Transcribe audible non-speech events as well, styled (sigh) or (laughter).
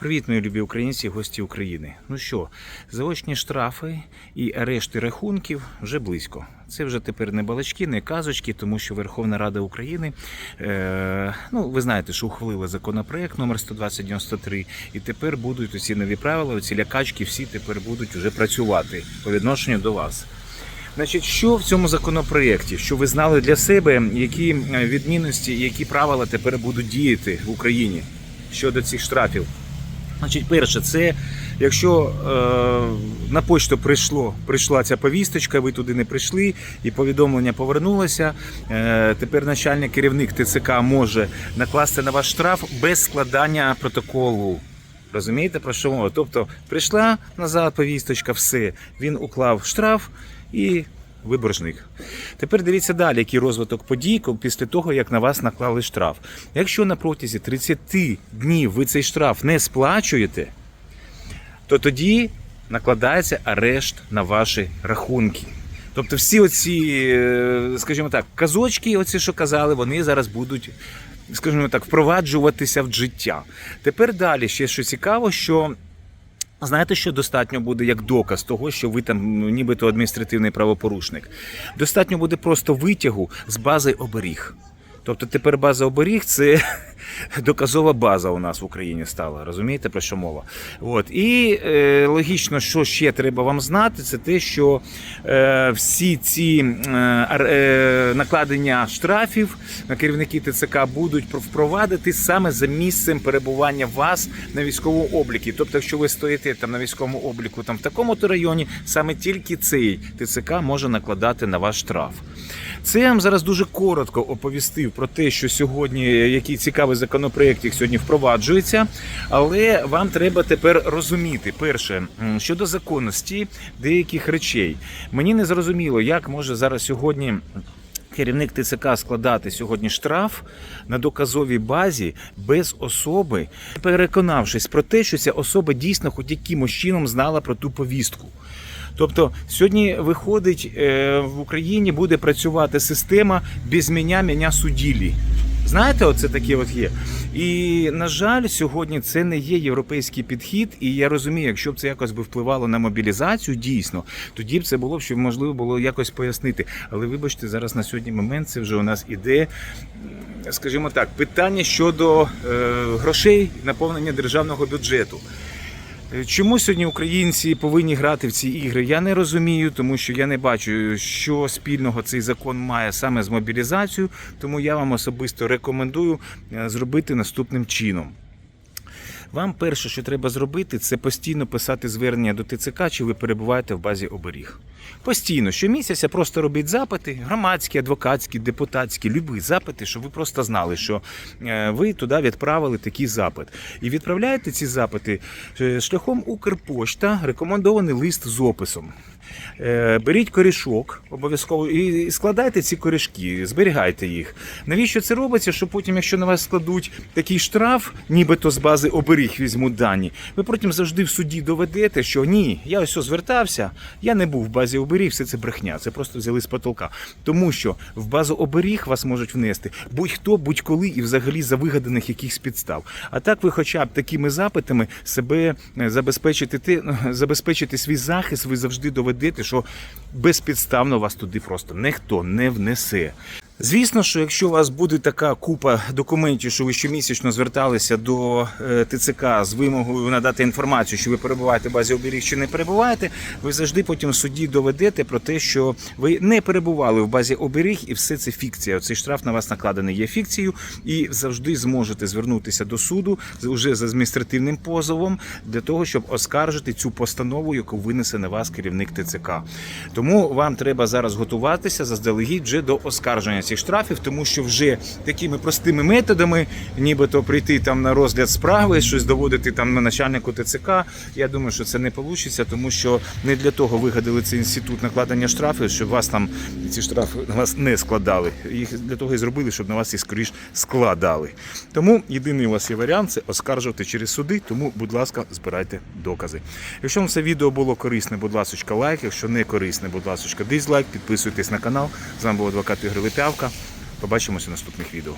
Привіт, мої любі українці, гості України. Ну що, заочні штрафи і арешти рахунків вже близько. Це вже тепер не балачки, не казочки, тому що Верховна Рада України, е, ну ви знаєте, що ухвалила законопроект номер 12093, і тепер будуть усі нові правила, оці лякачки, всі тепер будуть вже працювати по відношенню до вас. Значить, що в цьому законопроєкті? Що ви знали для себе, які е, відмінності, які правила тепер будуть діяти в Україні щодо цих штрафів? Значить, перше, це якщо е, на почту прийшло, прийшла ця повісточка, ви туди не прийшли, і повідомлення повернулося. Е, тепер начальник керівник ТЦК може накласти на ваш штраф без складання протоколу. Розумієте про що мова? Тобто прийшла назад повісточка, все, він уклав штраф і ви боржник. Тепер дивіться далі, який розвиток подій після того, як на вас наклали штраф. Якщо на протязі 30 днів ви цей штраф не сплачуєте, то тоді накладається арешт на ваші рахунки. Тобто всі оці, е, скажімо так, казочки, оці, що казали, вони зараз будуть, скажімо так, впроваджуватися в життя. Тепер далі ще що цікаво, що. Знаєте, що достатньо буде як доказ того, що ви там ну, нібито адміністративний правопорушник? Достатньо буде просто витягу з бази оберіг. Тобто тепер база оберіг це (laughs) доказова база у нас в Україні стала. Розумієте про що мова? От і е, логічно, що ще треба вам знати, це те, що е, всі ці е, е, накладення штрафів на керівники ТЦК будуть впровадити саме за місцем перебування вас на військовому обліку. Тобто, якщо ви стоїте там на військовому обліку там в такому-то районі, саме тільки цей ТЦК може накладати на ваш штраф. Це я вам зараз дуже коротко оповістив про те, що сьогодні який цікавий законопроєкт їх сьогодні впроваджується. Але вам треба тепер розуміти перше щодо законності деяких речей. Мені не зрозуміло, як може зараз сьогодні. Керівник ТЦК складати сьогодні штраф на доказовій базі без особи, переконавшись про те, що ця особа дійсно хоч якимось чином знала про ту повістку. Тобто сьогодні виходить е, в Україні буде працювати система без мене, мене суділі. Знаєте, оце таке от є. І на жаль, сьогодні це не є європейський підхід. І я розумію, якщо б це якось би впливало на мобілізацію, дійсно, тоді б це було б, щоб можливо було якось пояснити. Але вибачте, зараз на сьогодні момент це вже у нас іде, скажімо так, питання щодо е, грошей наповнення державного бюджету. Чому сьогодні українці повинні грати в ці ігри? Я не розумію, тому що я не бачу, що спільного цей закон має саме з мобілізацією. Тому я вам особисто рекомендую е, зробити наступним чином. Вам перше, що треба зробити, це постійно писати звернення до ТЦК, чи ви перебуваєте в базі оберіг. Постійно, щомісяця просто робіть запити, громадські, адвокатські, депутатські, любі запити, щоб ви просто знали, що е, ви туди відправили такий запит. І відправляєте ці запити е, шляхом Укрпошта, рекомендований лист з описом. Е, Беріть корішок обов'язково і складайте ці корішки, зберігайте їх. Навіщо це робиться? Щоб потім, якщо на вас складуть такий штраф, нібито з бази оберіг візьмуть дані, ви потім завжди в суді доведете, що ні, я ось звертався, я не був в базі оберіг, все це брехня, це просто взяли з потолка. Тому що в базу оберіг вас можуть внести будь-хто, будь-коли і взагалі за вигаданих якихось підстав. А так ви, хоча б такими запитами себе е, забезпечити те, забезпечити свій захист, ви завжди доведете, що безпідставно вас туди просто ніхто не внесе. Звісно, що якщо у вас буде така купа документів, що ви щомісячно зверталися до е, ТЦК з вимогою надати інформацію, що ви перебуваєте в базі оберіг чи не перебуваєте, ви завжди потім в суді доведете про те, що ви не перебували в базі оберіг, і все це фікція. Цей штраф на вас накладений є фікцією, і завжди зможете звернутися до суду уже з адміністративним позовом для того, щоб оскаржити цю постанову, яку винесе на вас керівник ТЦК. Тому вам треба зараз готуватися заздалегідь вже до оскарження цих штрафів, тому що вже такими простими методами, нібито прийти там на розгляд справи, щось доводити там на начальнику ТЦК. Я думаю, що це не вийде, тому що не для того вигадали цей інститут накладення штрафів, щоб вас там ці штрафи на вас не складали. Їх для того і зробили, щоб на вас їх скоріш складали. Тому єдиний у вас є варіант це оскаржувати через суди. Тому, будь ласка, збирайте докази. Якщо вам це відео було корисне, будь ласка, лайк. Якщо не корисне, будь ласка, дизлайк. Підписуйтесь на канал. З вами був адвокат Ігор Липявка. Побачимося в наступних відео.